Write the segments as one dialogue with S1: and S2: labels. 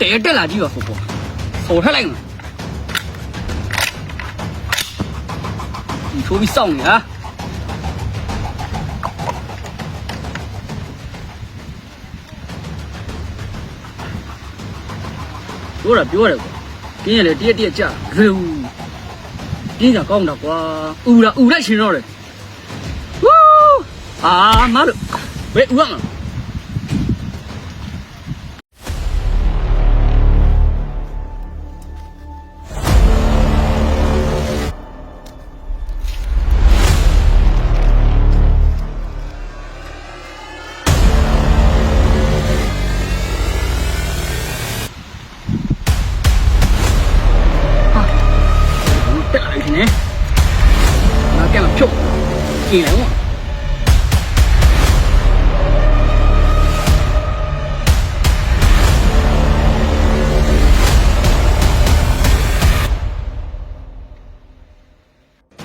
S1: တဲတက်လာကြည့်ပါဖို့ပေါ့ဆော်ထက်လိုက်မှာဒီချိုးပြီးစောင့်နေဟာပြောတာပြောတယ်ကွာပြင်းရလေတရက်တရက်ကြာရွေဦးပြင်းကြကောင်းတော့ကွာဥလာဥလိုက်ရှင်တော့တယ်ဝူးအာမလို့ဘယ်ဥရမလဲ ကျင်လိုက်ဦး။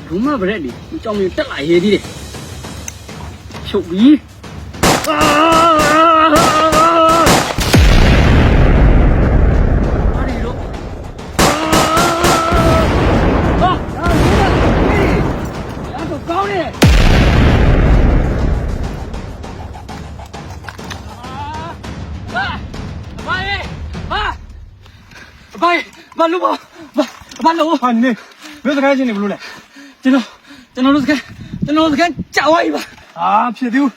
S1: ဘူးမဗရက်ဒီကြောင်မြတက်လာရေးသေးတယ်။ဖြုတ်ပြီ။အာ ဘာဘာလို့ဘာဘာလို့
S2: ဟာနေဘယ်စကားချင်းနေဘလို့လဲ
S1: ကျွန်တော်ကျွန်တော်တို့စကန်ကျွန်တော်တို့စကန်ကြောက်ဝိုင်းပါ
S2: အာဖြစ်သေးဘူး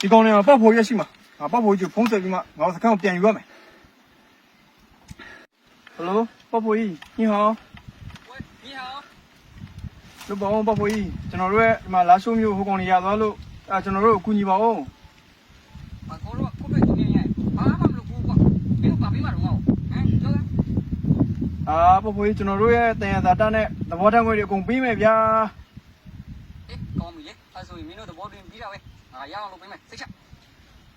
S2: ဒီကောင်တွေကပတ်ဖို့ရရှိမှာငါပတ်ဖို့ကြီးဖုံးဆက်ပြီးမှငါစကားကိုပြန်ယူရမယ်ဟယ်လိုပတ်ဖို့ကြီးညီဟော
S1: 你好
S2: လို့ပေါ့ပတ်ဖို့ကြီးကျွန်တော်တို့ရဲ့ဒီမှာလာရှိုးမျိုးဟိုကောင်တွေရသွားလို့အဲကျွန်တော်တို့ကိုကူညီပါဦး အာပပွေးကျွန်တော်တို့ရဲ့တင်ရသာတနဲ့သဘောထားငွေတွေအကုန်ပေးမယ်ဗျာ
S1: အေးကောင်းပြီလေအဲဆိုရင်မင်းတို့သဘောတူပြီးတာပဲငါရအော
S2: င်လုပ်ပေးမယ်စိတ်ချ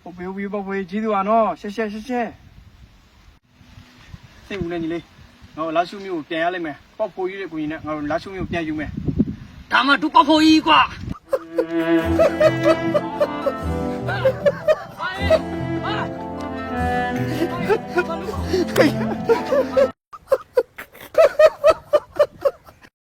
S2: ပပွေးပြီးပပွေးကြီးသူပါနော်ရှက်ရှက်ရှက်ရှက်စိတ်ဦးနဲ့ညီလေးငါတို့လာရှုမျိုးကိုပြန်ရလိုက်မယ်ပောက်ဖိုးကြီးတဲ့ကိုကြီးနဲ့ငါတို့လာရှုမျိုးပြန်ယူမယ်
S1: ဒါမှဒုပောက်ဖိုးကြီးကွာ哎，妈！